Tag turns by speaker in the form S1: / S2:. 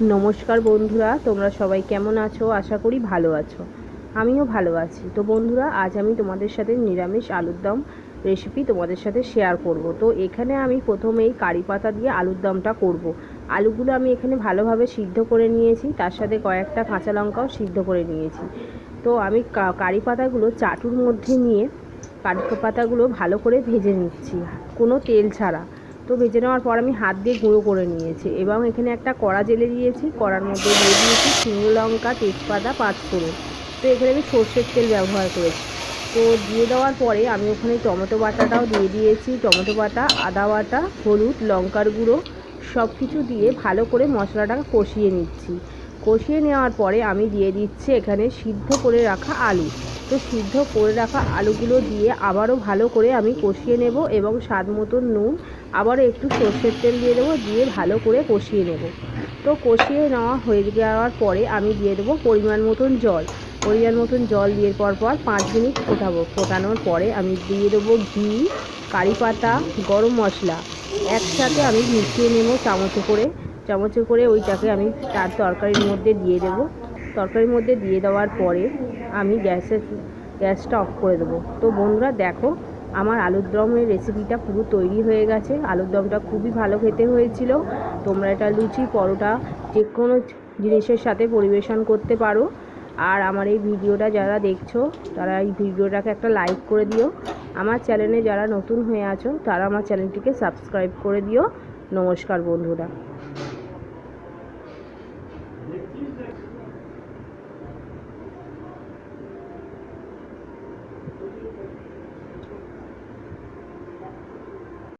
S1: নমস্কার বন্ধুরা, তোমরা সবাই কেমন আছো? আশা করি ভালো আছো। আমিও ভালো আছি। তো বন্ধুরা, আজ আমি তোমাদের সাথে নিরামিষ আলুর দম রেসিপি তোমাদের সাথে শেয়ার করব। তো এখানে আমি প্রথমেই কারি পাতা দিয়ে আলুর দমটা করব। আলুগুলো আমি এখানে ভালোভাবে সিদ্ধ করে নিয়েছি। তার সাথে কয়েকটা কাঁচা লঙ্কাও সিদ্ধ করে নিয়েছি। তো আমি কারি পাতাগুলো চাটুর মধ্যে নিয়ে কারি পাতাগুলো ভালো করে ভেজে নিচ্ছি। কোনো তেল ছাড়া। তো ভেজে নেওয়ার পর আমি হাত দিয়ে গুঁড়ো করে নিয়েছি এবং এখানে একটা কড়া জেলে দিয়েছি, কড়ার মধ্যে দিয়ে দিয়েছি শুকনো লঙ্কা, তেজপাতা পাঁচ ফোড়ন তো এখানে আমি সর্ষের তেল ব্যবহার করেছি। তো দিয়ে দেওয়ার পরে আমি ওখানে টমেটো বাটাটাও দিয়ে দিয়েছি, টমেটো বাটা, আদা বাটা, হলুদ, লঙ্কার গুঁড়ো সব কিছু দিয়ে ভালো করে মশলাটা কষিয়ে নিচ্ছি। কষিয়ে নেওয়ার পরে আমি দিয়ে দিচ্ছি এখানে সিদ্ধ করে রাখা আলু। তো সিদ্ধ করে রাখা আলুগুলো দিয়ে আবারও ভালো করে আমি কষিয়ে নেব এবং স্বাদ মতন নুন, আবারও একটু সর্ষের তেল দিয়ে দেবো, দিয়ে ভালো করে কষিয়ে নেব। তো কষিয়ে নেওয়া হয়ে যাওয়ার পরে আমি দিয়ে দেবো পরিমাণ মতন জল। পরিমাণ মতন জল দিয়ে পর পর পাঁচ মিনিট ফোটাবো। ফোটানোর পরে আমি দিয়ে দেবো ঘি, কারি পাতা, গরম মশলা। একসাথে আমি মিশিয়ে নেব চামচে করে। চামচে করে ওইটাকে আমি তার তরকারির মধ্যে দিয়ে দেবো। তরকারির মধ্যে দিয়ে দেওয়ার পরে আমি গ্যাসের, গ্যাসটা অফ করে দেবো। তো বন্ধুরা দেখো, আমার আলুর দমের রেসিপিটা পুরো তৈরি হয়ে গেছে। আলুর দমটা খুবই ভালো খেতে হয়েছিল। তোমরা এটা লুচি, পরোটা, যে কোনো জিনিসের সাথে পরিবেশন করতে পারো। আর আমার এই ভিডিওটা যারা দেখছ, তারা এই ভিডিওটাকে একটা লাইক করে দিও। আমার চ্যানেলে যারা নতুন হয়ে আছো, তারা আমার চ্যানেলটিকে সাবস্ক্রাইব করে দিও। নমস্কার বন্ধুরা।